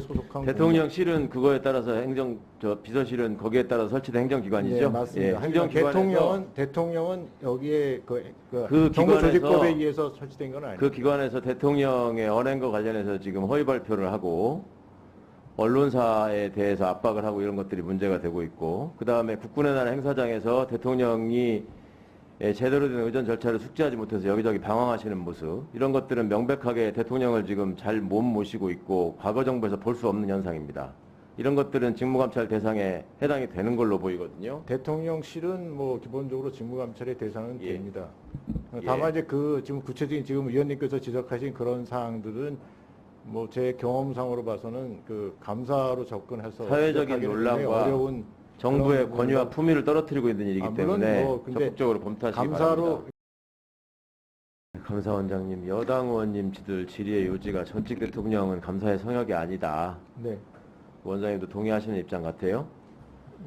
소속한 대통령실은 그거에 따라서 행정 저 비서실은 거기에 따라 설치된 행정기관이죠. 네, 맞습니다. 예, 행정기관에서 대통령은 대통령은 여기에 그, 그, 그 정부 기관에서 조직법에 의해서 설치된 건 아니에요. 그 기관에서 대통령의 언행과 관련해서 지금 허위 발표를 하고 언론사에 대해서 압박을 하고 이런 것들이 문제가 되고 있고 그 다음에 국군의 날 행사장에서 대통령이 예, 제대로 된 의전 절차를 숙지하지 못해서 여기저기 방황하시는 모습 이런 것들은 명백하게 대통령을 지금 잘 못 모시고 있고 과거 정부에서 볼 수 없는 현상입니다. 이런 것들은 직무감찰 대상에 해당이 되는 걸로 보이거든요. 대통령실은 뭐 기본적으로 직무감찰의 대상은 예. 됩니다. 예. 다만 이제 그 지금 구체적인 지금 의원님께서 지적하신 그런 사항들은 뭐 제 경험상으로 봐서는 그 감사로 접근해서 사회적인 논란과 어려운 정부의 그런 권위와 품위를 떨어뜨리고 있는 일이기 아, 물론 때문에 뭐 근데 적극적으로 검토하시기 감사로 바랍니다. 감사원장님, 여당 의원님들 질의의 요지가 전직 대통령은 감사의 성역이 아니다. 네. 원장님도 동의하시는 입장 같아요.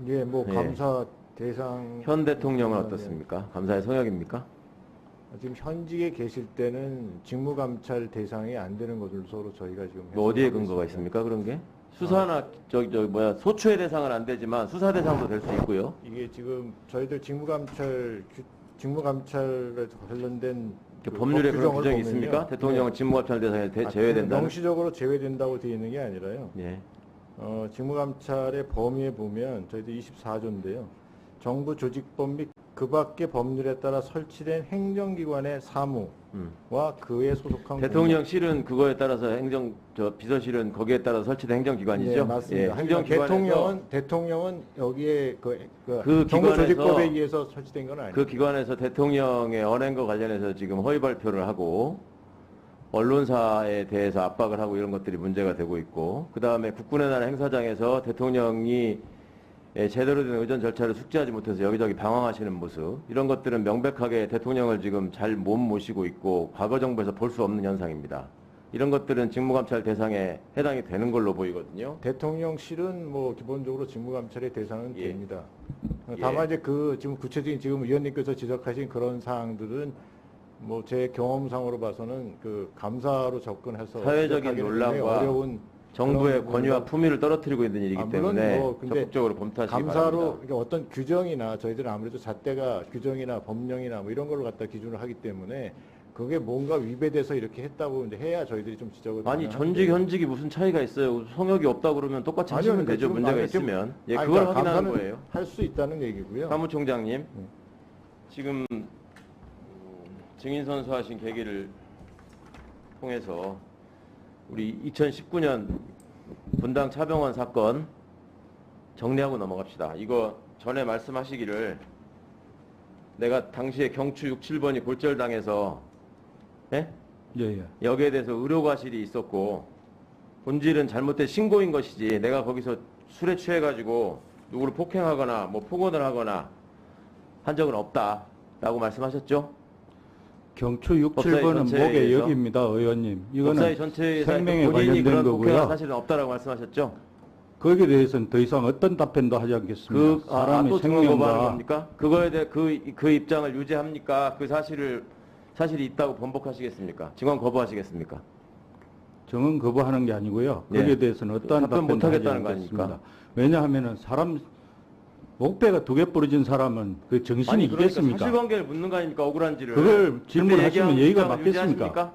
예, 뭐 예. 감사 대상 현 대통령은 아, 어떻습니까? 감사의 성역입니까? 네. 지금 현직에 계실 때는 직무감찰 대상이 안 되는 것으로 저희가 지금 뭐 어디에 근거가. 있습니까? 그런 게? 수사나 저기 저 뭐야 소추의 대상은 안 되지만 수사 대상도 될 수 있고요. 이게 지금 저희들 직무감찰 규- 직무감찰에 관련된 그그 법률에 법 그런 규정을 규정이 보면요. 있습니까? 대통령은 네. 직무감찰 대상에 대- 아, 제외된다. 명시적으로 제외된다고 되어 있는 게 아니라요. 예. 어, 직무감찰의 범위에 보면 저희들 24조인데요. 정부 조직법 및 그 밖의 법률에 따라 설치된 행정기관의 사무와 음. 그에 소속한 대통령실은 그거에 따라서 행정 저 비서실은 거기에 따라 설치된 행정기관이죠. 예, 맞습니다. 예, 행정 행정기관에서 대통령은 대통령은 여기에 그, 그, 그 정부 기관에서 조직법에 의해서 설치된 건 아니에요. 그 기관에서 대통령의 언행과 관련해서 지금 허위 발표를 하고 언론사에 대해서 압박을 하고 이런 것들이 문제가 되고 있고 그 다음에 국군의 날 행사장에서 대통령이 예, 제대로 된 의전 절차를 숙지하지 못해서 여기저기 방황하시는 모습 이런 것들은 명백하게 대통령을 지금 잘 못 모시고 있고 과거 정부에서 볼 수 없는 현상입니다. 이런 것들은 직무감찰 대상에 해당이 되는 걸로 보이거든요. 대통령실은 뭐 기본적으로 직무감찰의 대상은 예. 됩니다. 예. 다만 이제 그 지금 구체적인 지금 의원님께서 지적하신 그런 사항들은 뭐 제 경험상으로 봐서는 그 감사로 접근해서 사회적인 논란과 어려운 정부의 그런 권위와 품위를 떨어뜨리고 있는 일이기 아, 물론 때문에 뭐 근데 적극적으로 검토하시기 감사로 바랍니다. 이게 어떤 규정이나 저희들은 아무래도 잣대가 규정이나 법령이나 뭐 이런 걸로 갖다 기준을 하기 때문에 그게 뭔가 위배돼서 이렇게 했다고 이제 해야 저희들이 좀 지적을 아니 가능한데 전직 현직이 무슨 차이가 있어요? 성역이 없다 그러면 똑같이 아니요, 하시면 그러니까 되죠. 지금 문제가 아니, 지금- 있으면 예 아니, 그걸 그러니까 확인하는 감사는 거예요. 할수 있다는 얘기고요. 사무총장님 네. 지금 음, 증인 선수하신 계기를 통해서 우리 2019년 분당 차병원 사건 정리하고 넘어갑시다. 이거 전에 말씀하시기를 내가 당시에 경추 6, 7번이 골절당해서 예? 예, 예. 여기에 대해서 의료과실이 있었고 본질은 잘못된 신고인 것이지 내가 거기서 술에 취해가지고 누구를 폭행하거나 뭐 폭언을 하거나 한 적은 없다라고 말씀하셨죠? 경추 6, 법사위 7번은 전체에 목의 의해서? 역입니다, 의원님. 법사위 이거는 전체에서 생명에 본인이 관련된 그런 거고요. 사실은 없다라고 말씀하셨죠? 거기에 대해서는 더 이상 어떤 답변도 하지 않겠습니다. 그 아, 사람의 또 거부하는 생명과 겁니까? 그거에 대해 그, 그 입장을 유지합니까? 그 사실을 사실이 있다고 번복하시겠습니까? 증언 거부하시겠습니까? 정은 거부하는 게 아니고요. 예. 거기에 대해서는 어떠한 답변 답변도 하지 못하겠다는 거 않겠습니다. 아닙니까? 왜냐하면은 사람 목배가 두 개 부러진 사람은 그 정신이 아니 그러니까 있겠습니까? 사실관계를 묻는 거 아닙니까? 억울한지를 그걸 근데 질문하시면 예의가 입장을 맞겠습니까? 유지하십니까?